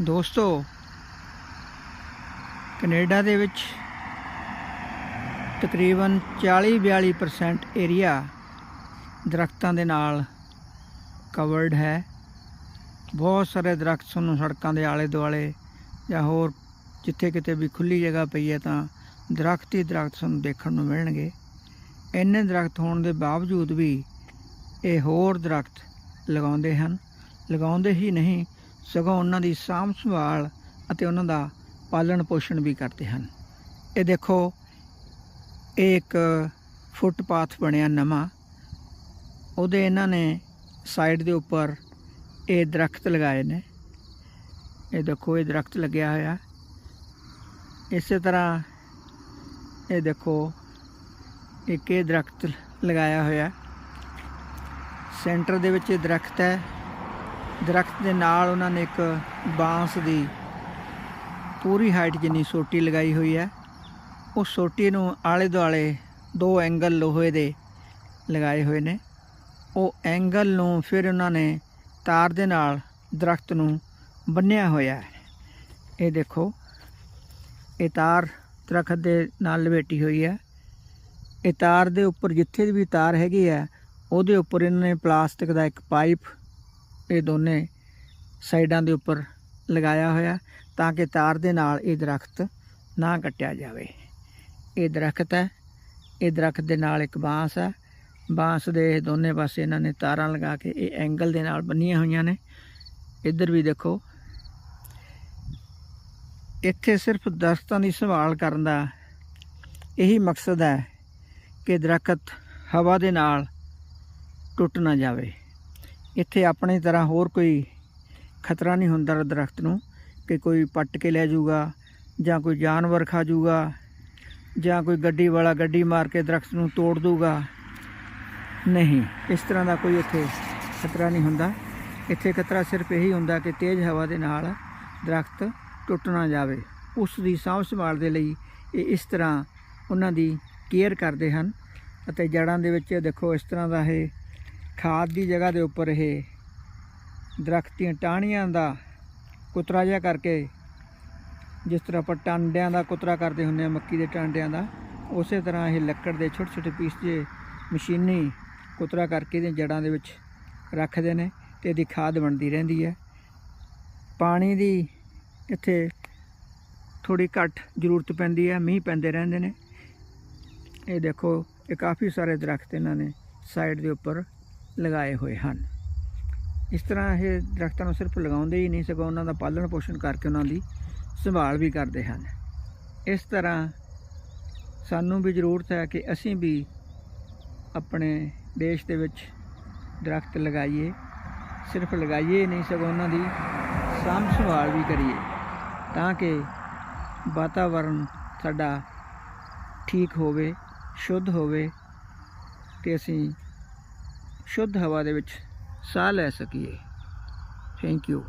ਦੋਸਤੋ, ਕੈਨੇਡਾ ਦੇ ਵਿੱਚ ਤਕਰੀਬਨ 40-42% ਏਰੀਆ ਦਰਖਤਾਂ ਦੇ ਨਾਲ ਕਵਰਡ ਹੈ। ਬਹੁਤ ਸਾਰੇ ਦਰਖਤ ਤੁਹਾਨੂੰ ਸੜਕਾਂ ਦੇ ਆਲੇ ਦੁਆਲੇ ਜਾਂ ਹੋਰ ਜਿੱਥੇ ਕਿਤੇ ਵੀ ਖੁੱਲੀ ਜਗ੍ਹਾ ਪਈ ਹੈ ਤਾਂ ਦਰਖਤ ਹੀ ਦਰਖਤ ਤੁਹਾਨੂੰ ਦੇਖਣ ਨੂੰ ਮਿਲਣਗੇ। ਇੰਨੇ ਦਰਖਤ ਹੋਣ ਦੇ ਬਾਵਜੂਦ ਵੀ ਇਹ ਹੋਰ ਦਰਖਤ ਲਗਾਉਂਦੇ ਹਨ। ਲਗਾਉਂਦੇ ਹੀ ਨਹੀਂ ਸਗੋਂ ਉਹਨਾਂ ਦੀ ਸਾਂਭ ਸੰਭਾਲ ਅਤੇ ਉਹਨਾਂ ਦਾ ਪਾਲਣ ਪੋਸ਼ਣ ਵੀ ਕਰਦੇ ਹਨ। ਇਹ ਦੇਖੋ, ਇਹ ਇੱਕ ਫੁੱਟਪਾਥ ਬਣਿਆ ਨਵਾਂ। ਉਹਦੇ ਇਹਨਾਂ ਨੇ ਸਾਈਡ ਦੇ ਉੱਪਰ ਇਹ ਦਰਖਤ ਲਗਾਏ ਨੇ। ਇਹ ਦੇਖੋ, ਇਹ ਦਰਖਤ ਲੱਗਿਆ ਹੋਇਆ। ਇਸੇ ਤਰ੍ਹਾਂ ਇਹ ਦੇਖੋ, ਇੱਕ ਇਹ ਦਰਖਤ ਲਗਾਇਆ ਹੋਇਆ। ਸੈਂਟਰ ਦੇ ਵਿੱਚ ਇਹ ਦਰਖਤ ਹੈ। ਦਰਖਤ ਦੇ ਨਾਲ ਉਹਨਾਂ ਨੇ ਇੱਕ ਬਾਂਸ ਦੀ ਪੂਰੀ ਹਾਈਟ ਜਿੰਨੀ ਸੋਟੀ ਲਗਾਈ ਹੋਈ ਹੈ ਉਹ ਸੋਟੀ ਨੂੰ ਆਲੇ ਦੁਆਲੇ ਦੋ ਐਂਗਲ ਲੋਹੇ ਦੇ ਲਗਾਏ ਹੋਏ ਨੇ। ਉਹ ਐਂਗਲ ਨੂੰ ਫਿਰ ਉਹਨਾਂ ਨੇ ਤਾਰ ਦੇ ਨਾਲ ਦਰਖਤ ਨੂੰ ਬੰਨਿਆ ਹੋਇਆ ਹੈ। ਇਹ ਦੇਖੋ, ਇਹ ਤਾਰ ਦਰਖਤ ਦੇ ਨਾਲ ਲਪੇਟੀ ਹੋਈ ਹੈ। ਇਹ ਤਾਰ ਦੇ ਉੱਪਰ ਜਿੱਥੇ ਵੀ ਤਾਰ ਹੈਗੀ ਹੈ, ਉਹਦੇ ਉੱਪਰ ਇਹਨਾਂ ਨੇ ਪਲਾਸਟਿਕ ਦਾ ਇੱਕ ਪਾਈਪ ਇਹ ਦੋਨੇ ਸਾਈਡਾਂ ਦੇ ਉੱਪਰ ਲਗਾਇਆ ਹੋਇਆ ਤਾਂ ਕਿ ਤਾਰ ਦੇ ਨਾਲ ਇਹ ਦਰਖਤ ਨਾ ਕੱਟਿਆ ਜਾਵੇ। ਇਹ ਦਰਖਤ ਹੈ। ਇਹ ਦਰਖਤ ਦੇ ਨਾਲ ਇੱਕ ਬਾਂਸ ਹੈ। ਬਾਂਸ ਦੇ ਦੋਨੇ ਪਾਸੇ ਇਹਨਾਂ ਨੇ ਤਾਰਾਂ ਲਗਾ ਕੇ ਇਹ ਐਂਗਲ ਦੇ ਨਾਲ ਬੰਨੀਆਂ ਹੋਈਆਂ ਨੇ। ਇੱਧਰ ਵੀ ਦੇਖੋ। ਇੱਥੇ ਸਿਰਫ ਦਰਖਤਾਂ ਦੀ ਸੰਭਾਲ ਕਰਨ ਦਾ ਇਹੀ ਮਕਸਦ ਹੈ ਕਿ ਦਰਖਤ ਹਵਾ ਦੇ ਨਾਲ ਟੁੱਟ ਨਾ ਜਾਵੇ। ਇੱਥੇ ਆਪਣੀ ਤਰ੍ਹਾਂ ਹੋਰ ਕੋਈ ਖਤਰਾ ਨਹੀਂ ਹੁੰਦਾ ਦਰਖਤ ਨੂੰ ਕਿ ਕੋਈ ਪੱਟ ਕੇ ਲੈ ਜਾਊਗਾ ਜਾਂ ਕੋਈ ਜਾਨਵਰ ਖਾ ਜਾਊਗਾ ਜਾਂ ਕੋਈ ਗੱਡੀ ਵਾਲਾ ਗੱਡੀ ਮਾਰ ਕੇ ਦਰਖਤ ਨੂੰ ਤੋੜ ਦੂਗਾ ਨਹੀਂ, ਇਸ ਤਰ੍ਹਾਂ ਦਾ ਕੋਈ ਇੱਥੇ ਖਤਰਾ ਨਹੀਂ ਹੁੰਦਾ। ਇੱਥੇ ਖਤਰਾ ਸਿਰਫ ਇਹੀ ਹੁੰਦਾ ਕਿ ਤੇਜ਼ ਹਵਾ ਦੇ ਨਾਲ ਦਰਖਤ ਟੁੱਟ ਨਾ ਜਾਵੇ। ਉਸ ਦੀ ਸਾਂਭ ਸੰਭਾਲ ਦੇ ਲਈ ਇਹ ਇਸ ਤਰ੍ਹਾਂ ਉਹਨਾਂ ਦੀ ਕੇਅਰ ਕਰਦੇ ਹਨ ਅਤੇ ਜੜਾਂ ਦੇ ਵਿੱਚ ਦੇਖੋ, ਇਸ ਤਰ੍ਹਾਂ ਦਾ ਇਹ ਖਾਦ ਦੀ ਜਗ੍ਹਾ ਦੇ ਉੱਪਰ ਇਹ ਦਰਖਤ ਟਾਹਣੀਆਂ ਦਾ ਕੁਤਰਾ ਜਿਹਾ ਕਰਕੇ, ਜਿਸ ਤਰ੍ਹਾਂ ਆਪਾਂ ਟਾਂਡਿਆਂ ਦਾ ਕੁਤਰਾ ਕਰਦੇ ਹੁੰਦੇ ਆ ਮੱਕੀ ਦੇ ਟਾਂਡਿਆਂ ਦਾ, ਉਸੇ ਤਰ੍ਹਾਂ ਇਹ ਲੱਕੜ ਦੇ ਛੋਟੇ ਛੋਟੇ ਪੀਸ ਜੇ ਮਸ਼ੀਨੀ ਕੁਤਰਾ ਕਰਕੇ ਇਹਦੀਆਂ ਜੜਾਂ ਦੇ ਵਿੱਚ ਰੱਖਦੇ ਨੇ ਤੇ ਇਹਦੀ ਖਾਦ ਬਣਦੀ ਰਹਿੰਦੀ ਹੈ। ਪਾਣੀ ਦੀ ਇੱਥੇ ਥੋੜੀ ਘੱਟ ਜ਼ਰੂਰਤ ਪੈਂਦੀ ਹੈ, ਮੀਂਹ ਪੈਂਦੇ ਰਹਿੰਦੇ ਨੇ। ਇਹ ਦੇਖੋ, ਇਹ ਕਾਫੀ ਸਾਰੇ ਦਰਖਤ ਇਹਨਾਂ ਨੇ ਸਾਈਡ ਦੇ ਉੱਪਰ ਲਗਾਏ ਹੋਏ ਹਨ। ਇਸ ਤਰ੍ਹਾਂ ਇਹ ਦਰਖਤਾਂ ਨੂੰ ਸਿਰਫ ਲਗਾਉਂਦੇ ਹੀ ਨਹੀਂ, ਸਗੋਂ ਉਹਨਾਂ ਦਾ ਪਾਲਣ ਪੋਸ਼ਣ ਕਰਕੇ ਉਹਨਾਂ ਦੀ ਸੰਭਾਲ ਵੀ ਕਰਦੇ ਹਨ। ਇਸ ਤਰ੍ਹਾਂ ਸਾਨੂੰ ਵੀ ਜ਼ਰੂਰਤ ਹੈ ਕਿ ਅਸੀਂ ਵੀ ਆਪਣੇ ਦੇਸ਼ ਦੇ ਵਿੱਚ ਦਰਖਤ ਲਗਾਈਏ। ਸਿਰਫ ਲਗਾਈਏ ਹੀ ਨਹੀਂ, ਸਗੋਂ ਉਹਨਾਂ ਦੀ ਸਾਂਭ ਸੰਭਾਲ ਵੀ ਕਰੀਏ, ਤਾਂ ਕਿ ਵਾਤਾਵਰਣ ਸਾਡਾ ਠੀਕ ਹੋਵੇ, ਸ਼ੁੱਧ ਹੋਵੇ, ਤੇ ਅਸੀਂ ਸ਼ੁੱਧ ਹਵਾ ਦੇ ਵਿੱਚ ਸਾਹ ਲੈ ਸਕੀਏ। Thank you